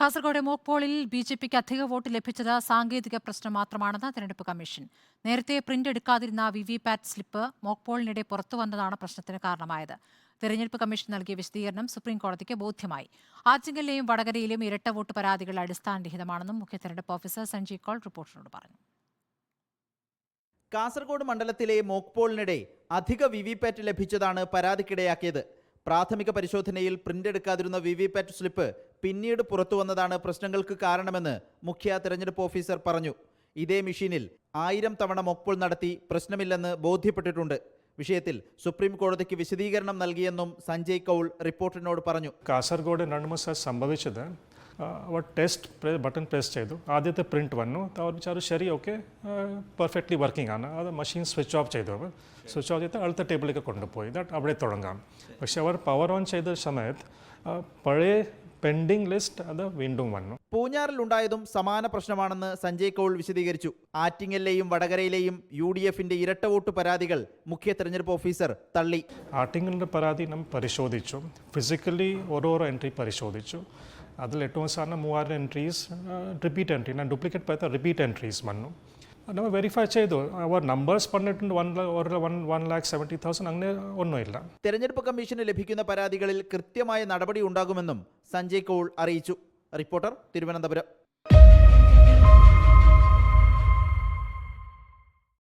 Kasaragod mock പോളിൽ B J പിക്ക് അധിക വോട്ട് ലഭിച്ചത് സാങ്കേതിക പ്രശ്നം മാത്രമാണെന്ന് തെരഞ്ഞെടുപ്പ് കമ്മീഷൻ. നേരത്തെ print എടുക്കാതിരുന്ന V V PAT slip mock പോളിനിടെ പുറത്തു വന്നതാണ് പ്രശ്നത്തിന് കാരണമായത്. തെരഞ്ഞെടുപ്പ് കമ്മീഷൻ നൽകിയ വിശദീകരണം സുപ്രീം കോടതിക്ക് ബോധ്യമായി. ആറ്റിങ്ങലിലെയും വടകരയിലെയും ഇരട്ട വോട്ട് പരാതികൾ അടിസ്ഥാനരഹിതമാണെന്നും മുഖ്യ തെരഞ്ഞെടുപ്പ് ഓഫീസർ സഞ്ജയ് കോൾ റിപ്പോർട്ടിനോട് പറഞ്ഞു. കാസർഗോഡ് മണ്ഡലത്തിലെ മോക്ക് പോളിനിടെ അധിക വി വി പാറ്റ് ലഭിച്ചതാണ് പരാതിക്കിടയാക്കിയത്. പ്രാഥമിക പരിശോധനയിൽ പ്രിന്റ് എടുക്കാതിരുന്ന വി വി പാറ്റ് സ്ലിപ്പ് പിന്നീട് പുറത്തു വന്നതാണ് പ്രശ്നങ്ങൾക്ക് കാരണമെന്ന് മുഖ്യ തെരഞ്ഞെടുപ്പ് ഓഫീസർ പറഞ്ഞു. ഇതേ മെഷീനിൽ ആയിരം തവണ മൊക്പോൾ നടത്തി പ്രശ്നമില്ലെന്ന് ബോധ്യപ്പെട്ടിട്ടുണ്ട്. വിഷയത്തിൽ സുപ്രീം കോടതിക്ക് വിശദീകരണം നൽകിയെന്നും സഞ്ജയ് കൗൾ റിപ്പോർട്ടിനോട് പറഞ്ഞു. കാസർഗോഡ് രണ്ട് സംഭവിച്ചത് അവർ ടെസ്റ്റ് ബട്ടൺ പ്രസ് ചെയ്തു. ആദ്യത്തെ പ്രിന്റ് വന്നു. അവർ വിചാരിച്ചു ശരി ഓക്കെ പെർഫെക്റ്റ്ലി വർക്കിംഗ് ആണ്. അത് മെഷീൻ സ്വിച്ച് ഓഫ് ചെയ്തു. അവർ സ്വിച്ച് ഓഫ് ചെയ്ത് അടുത്ത ടേബിളിലേക്ക് കൊണ്ടുപോയി. ദാറ്റ് അവിടെ തുടങ്ങാം. പക്ഷെ അവർ പവർ ഓൺ ചെയ്ത സമയത്ത് പഴയ പെൻഡിങ് ലിസ്റ്റ് അത് വീണ്ടും വന്നു. പൂഞ്ഞാറിൽ ഉണ്ടായതും സമാന പ്രശ്നമാണെന്ന് സഞ്ജയ് കൗൾ വിശദീകരിച്ചു. ആറ്റിങ്ങലിലെയും വടകരയിലെയും യു ഡി എഫിന്റെ ഇരട്ട വോട്ട് പരാതികൾ മുഖ്യ തെരഞ്ഞെടുപ്പ് ഓഫീസർ തള്ളി. ആറ്റിങ്ങലിന്റെ പരാതി നാം പരിശോധിച്ചു. ഫിസിക്കലി ഓരോരോ എൻട്രി പരിശോധിച്ചു. അതിൽ ഏറ്റവും സാധാരണ മൂവായിരം എൻട്രീസ് റിപ്പീറ്റ് എൻട്രി ഞാൻ ഡ്യൂപ്ലിക്കേറ്റ് പറയാത്ത റിപ്പീറ്റ് എൻട്രീസ് വന്നു. നമ്മൾ വെരിഫൈ ചെയ്തു. അവർ നമ്പേഴ്സ് പറഞ്ഞിട്ടുണ്ട് one one one lakh seventy thousand അങ്ങനെ ഒന്നുമില്ല. തെരഞ്ഞെടുപ്പ് കമ്മീഷന് ലഭിക്കുന്ന പരാതികളിൽ കൃത്യമായ നടപടി ഉണ്ടാകുമെന്നും സഞ്ജയ് കൗൾ അറിയിച്ചു. റിപ്പോർട്ടർ തിരുവനന്തപുരം.